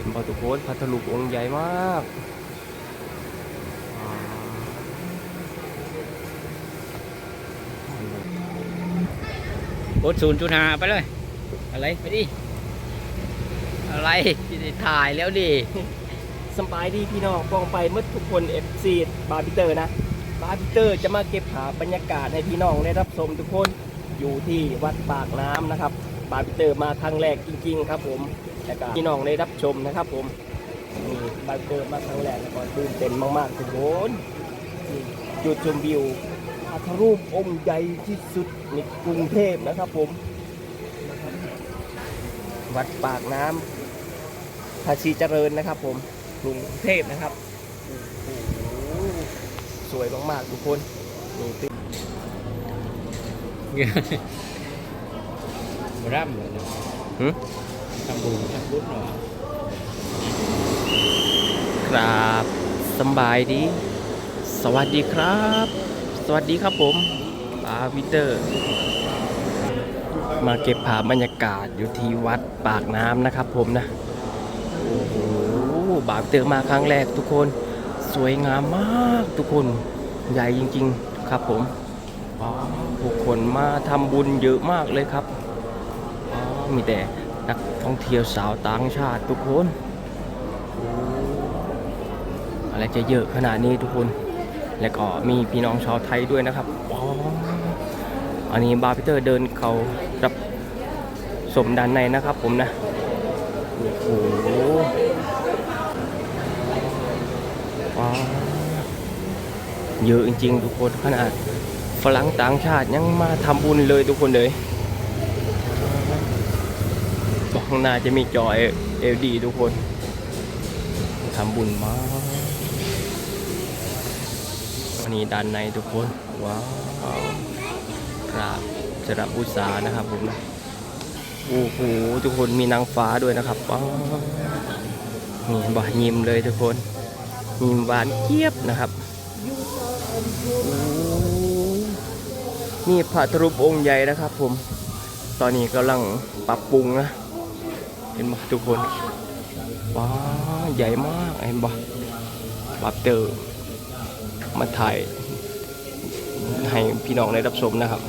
เป็นบอตุโคนพัทลุกองค์ใหญ่มากอ่ากดศูนย์จุดห้าไปเลย อะไร ไปดิ อะไรที่ได้ถ่ายแล้วดิสำบายดีพี่น้องกองไปเมื่อทุกคน FC บาร์บิเตอร์นะ บาร์บิเตอร์จะมาเก็บภาพบรรยากาศให้พี่น้องได้รับชมทุกคนอยู่ที่วัดปากน้ำนะครับ บาร์บิเตอร์มาครั้งแรกจริง ๆ ครับผม แล้วก็พี่น้องได้รับชมนะครับผมนี่บาร์บิเตอร์มาครั้งแรกแล้วก็ตื่นเต้นมากๆทุกคนนี่จุดชมวิวพระพุทธรูปองค์ใหญ่ที่สุดในกรุงเทพนะครับผมนะครับวัดปากน้ำภาชีเจริญนะครับ ผมกรุงเทพนะครับโอ้โหสวยมากๆทุกคนนี่ตื่นร่ำเลยนะหึทำบุญทำบุญเหรอ ครับสบายดี สวัสดีครับ สวัสดีครับผมบาวิเตอร์ มาเก็บภาพบรรยากาศอยู่ที่วัดปากน้ำนะครับผมนะ โอ้โหบาร์วิเตอร์มาครั้งแรกทุกคน สวยงามมากทุกคน ใหญ่จริง ๆ ครับผมว้าวผู้คนมาทำบุญเยอะมากเลยครับ มีแต่ นักท่องเที่ยวสาวต่างชาติทุกคน อะไรจะเยอะขนาดนี้ทุกคน แล้วก็มีพี่น้องชาวไทยด้วยนะครับอันนี้บาร์พีเตอร์เดินเขารับสมด้านในนะครับผมนะ โอ้โหว้าเยอะจริงๆ ทุกคนขนาดฝรั่งต่างชาติยังมาทำบุญเลยทุกคนเลยบอก ข้างหน้าจะมีจอเอลดีทุกคนทำบุญมากอันนี้ด้านในทุกคน ว้าวกราบจระบูษานะครับผมนะโอ้โหทุกคนมีนางฟ้าด้วยนะครับว้าวนี่บายิ้มเลยทุกคนยิ้มหวานเจี๊ยบนะครับนี่พระรูปองค์ใหญ่นะครับผม ตอนนี้กำลังปรับปรุงนะ ห็นไหมทุกคนว้าใหญ่มากเห็นบ่บับเตอร์มาถ่ายให้พี่น้องได้รับชมนะครับ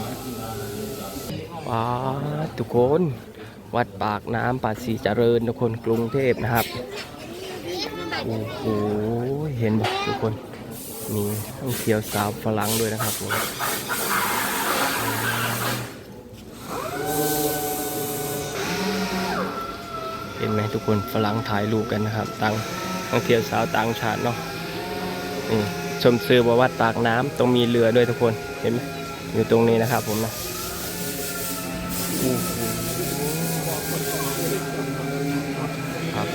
ว้าทุกคนวัดปากน้ำปาสีเจริญทุกคนกรุงเทพนะครับโอ้โหเห็นบ่ทุกคนมีท่องเที่ยวสาวฝรั่งด้วยนะครับผม เห็นไหมทุกคนฝรั่งถ่ายรูปกันนะครับต่างท่องเที่ยวสาวต่างชาติเนาะนี่ชมซื้อว่าวัดปากน้ำต้องมีเรือด้วยทุกคนเห็นไหมอยู่ตรงนี้นะครับผมนะคับ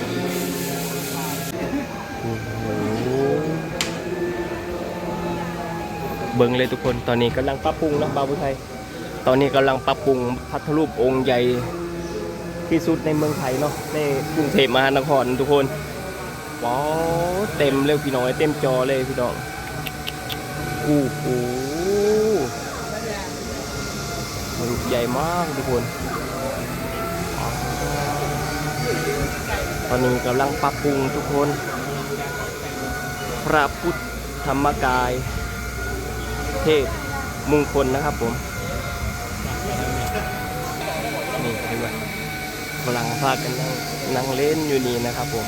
เบิ่งเลยทุกคนตอนนี้กำลังปรับปรุงนะบาวพุไทย ตอนนี้กำลังปรับปรุงพัทรูปองค์ใหญ่ ที่สุดในเมืองไทยเนาะในกรุงเทพมหานครทุกคนว้าวเต็มเลยพี่น้อยเต็มจอเลยพี่น้องโอ้โหมันใหญ่มากทุกคน ตอนนี้กำลังปรับปรุงทุกคน พระพุทธธรรมกาย เทพมงคลนะครับผม กำลังพากันนั่งนั่งเล่นอยู่นี่นะครับผม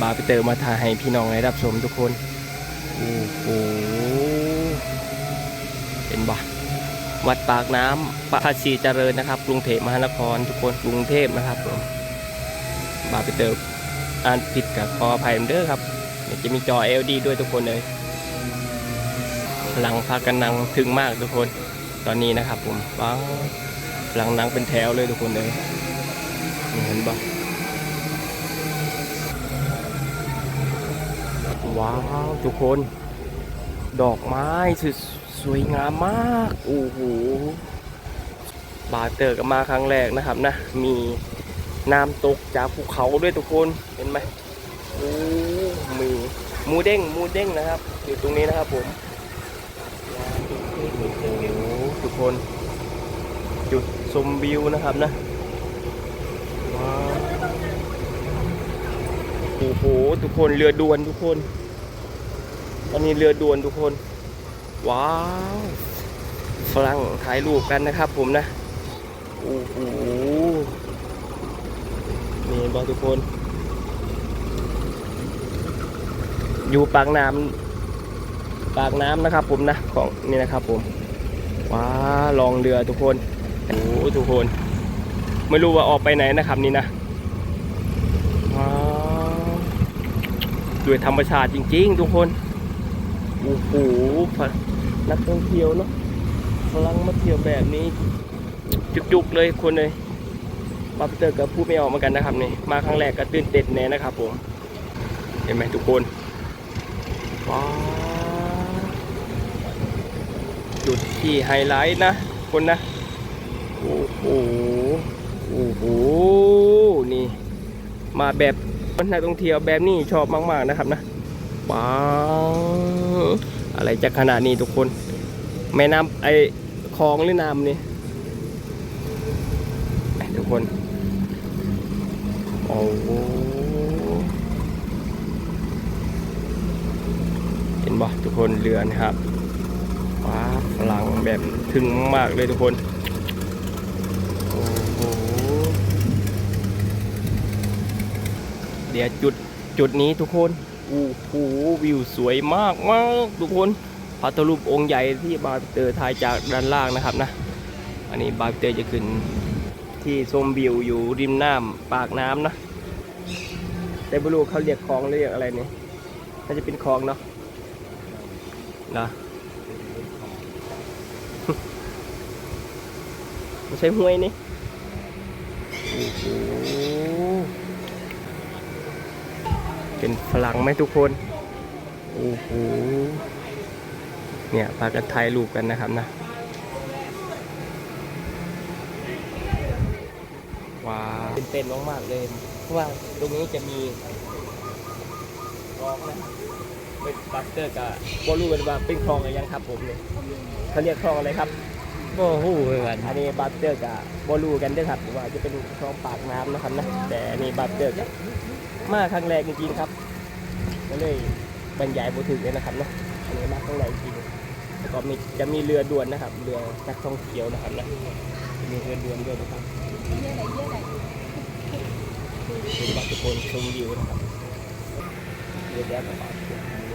บาร์ไปเตอร์มาถ่ายให้พี่น้องได้รับชมทุกคน โอ้โหเห็นบ่ วัดปากน้ำประภาชีเจริญนะครับ กรุงเทพมหานครทุกคนกรุงเทพนะครับผมบาไปเตอร์อ่านผิดกับขออภัยเด้อครับเดี๋ยวจะมีจอ LD ด้วยทุกคนเลยพลังพากันนั่งถึงมากทุกคนตอนนี้นะครับผมว้าวพลังนั่งเป็นแถวเลยทุกคนเลยเห็นบ่ว้าวทุกคน ดอกไม้สุด สวยงามมาก โอ้โห บาเตอร์ก็มาครั้งแรกนะครับนะ มีน้ำตกจากภูเขาด้วยทุกคน เห็นไหมโอ้มีมูเด้งมูเด้งนะครับ อยู่ตรงนี้นะครับผมโอ้ทุกคน จุดชมวิวนะครับนะว้าโอ้โห ทุกคนเรือด่วนทุกคนตอนนี้เรือด่วนทุกคน ว้าวฝรั่งถ่ายรูปกันนะครับผมนะโอ้โหนี่บอทุกคน อยู่ปากน้ำปากน้ำนะครับผมนะของนี่นะครับผมว้าลองเรือทุกคนโอ้โหทุกคน ไม่รู้ว่าออกไปไหนนะครับนี่นะว้าวด้วยธรรมชาติจริง ๆ ทุกคนโอ้โห นักท่องเที่ยวเนาะพลังมาเที่ยวแบบนี้ จุกๆเลยคนเลยบาเตอร์กับพูดไม่ออกเหมือนกันนะครับนี่มาครั้งแรกก็ตื่นเต้นแน่นะครับผมเห็นไหมทุกคนว้าจุดที่ไฮไลท์นะคนนะโอ้โหโอ้โหนี่มาแบบนักท่องเที่ยวแบบนี้ชอบมาก ๆนะครับนะว้าว อะไรจะขนาดนี้ทุกคน แม่น้ำไอคลองหรือน้ำนี่ทุกคน โอ้โหเห็นบ่ทุกคนเรือนะครับว้าพลังแบบถึงมากเลยทุกคนโอ้โหเดี๋ยวจุดจุดนี้ทุกคน อ้โหวิวสวยมากมากทุกคนพระทรูปองค์ใหญ่ที่บาเตอร์ถ่ายจากด้านล่างนะครับนะ อันนี้บาเตอร์จะขึ้นที่ชมวิวอยู่ริมน้ำปากน้ำนะแต่ไม่รู้เขาเรียกคลองหรือเรียกอะไรเนี่ยน่าจะเป็นคลองเนาะนะไม่ใช่ห้วยนี่โอ้โห เป็นฝรั่งไหมทุกคน โอ้โห เนี่ยพากันถ่ายรูปกันนะครับนะ ว้าวเป็นเต้นมากๆเลย เพราะว่าตรงนี้จะมีคลองนะเป็นบัสเตอร์กับบอลูกันว่าเป็นคลองอะไรยังครับผมเนี่ยเขาเรียกคลองอะไรครับบ่ฮู้คือกันอันนี้บัตเตอร์กับบอลูกันด้วยครับว่าจะเป็นคลองปากน้ำนะครับนะ แต่อันนี้บัตเตอร์กับ มาครั้งแรกจริงๆครับ ก็เลยบรรยายบถึงเลยนะครับเนาะอันนี้มาครั้งแรกจริงๆแล้วก็มีจะมีเรือด่วนนะครับ เรือนักท่องเที่ยวนะครับนะมีเรือด่วนด้วยนะครับเป็นบัตทุกคนชมวิวนะครับเรือแดงกับ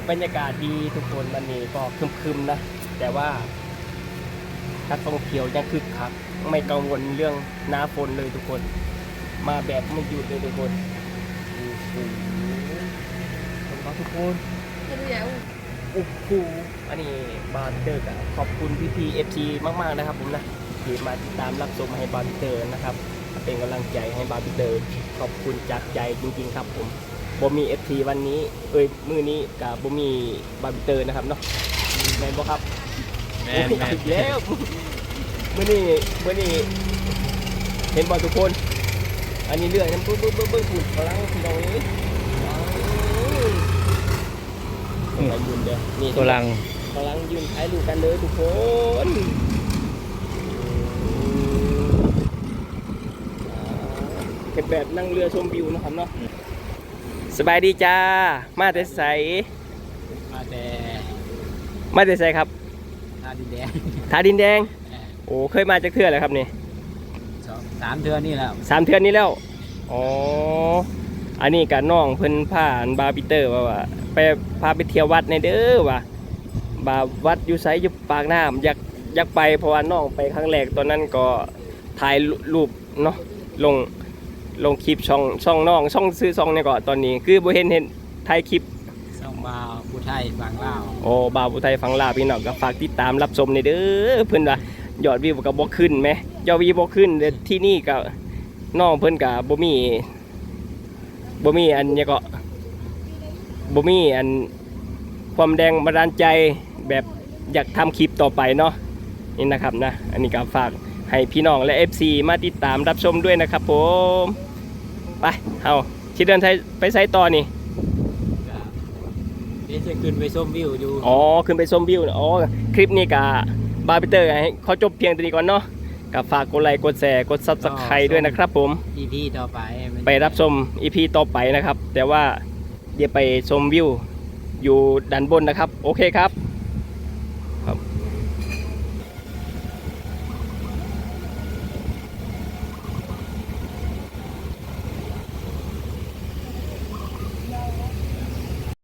บรรยากาศดีทุกคนมันนี่ก็คึมๆนะ แต่ว่านักท่องเที่ยวยังคึกคักไม่กังวลเรื่องหน้าฝนเลยทุกคน มาแบบไม่หยุดเลยทุกคน โอ้โหคนมาทุกคนโอ้โหอันนี้บาร์เตอร์กับขอบคุณพี่พีเอฟซีมากๆนะครับผมนะที่มาติดตามรับชมให้บาร์เตอร์นะครับ เป็นกำลังใจให้บาร์เตอร์ขอบคุณจากใจจริงๆครับผมบ่มีเอฟซีวันนี้ เอ้ยมือนี้กับบ่มีบาร์เตอร์นะครับเนาะแมนบ่ครับแม่นแม่นอีกแล้วมื่อนี้มื่อนี้เห็นบอลทุกคน อันนี้เลื่อยน้ำปึ๊บปึ๊บปึ๊บปึ๊บฝุ่นกำลังตรงนี้ว้าวกำลังยืนเด้อนี่กำลังกำลังยืนถ่ายรูปกันเลยทุกคนเก็บแบบนั่งเรือชมวิวนะครับเนาะสบายดีจ้า มาแต่ใสมาแต่มาแต่ใสครับท่าดินแดง ทาดินแดง โอ้ เคยมาจากเทื่อเลยครับนี่ สองสามเทือนนี่แล้วสามเทือนนี้แล้ว อ๋อ อันนี้กับน้องเพิ่นพาอันบาร์บิเตอร์ว่าว่าไปพาไปเที่ยววัดในเด้อว่าบาวัดอยู่ไสอยู่ปากน้ำอยากอยากไปเพราะว่าน้องไปครั้งแรกตอนนั้นก็ถ่ายรูปเนาะลงลงคลิปช่องช่องน้องช่องซื้อช่องเนี่ยก็ตอนนี้ คือบ่เห็นเห็นถ่ายคลิปสองบาวผู้ไทยบางลาวโอ้บาวผู้ไทยฟังลาวพี่น้องก็ฝากติดตามรับชมในเด้อเพิ่นว่า ยอดวิวก็บ่ขึ้นไหมยอดวิวบ่ขึ้นแต่ที่นี่ก็น้องเพิ่นก็บ่มีบ่มีอันเนี่ยก็บ่มีอันความแดงบันดาลใจแบบอยากทำคลิปต่อไปเนาะนี่นะครับนะ อันนี้ก็ฝากให้พี่น้องและ FC มาติดตามรับชมด้วยนะครับผมไปเอาชิดเดินไทยไปไซต์ต่อนี่เดี๋ยวจะขึ้นไปชมวิวอยู่ อ๋อ ขึ้นไปชมวิว อ๋อ คลิปนี้กับ บาร์บิเตอร์ให้เขาจบเพียงตัวนี้ก่อนเนาะกับฝากกดไลค์กดแชร์กดซับสไครต์ด้วยนะครับผมอีพีต่อไปมันไปรับชมอีพีต่อไปนะครับ แต่ว่าเดี๋ยวไปชมวิวอยู่ด้านบนนะครับ โอเคครับ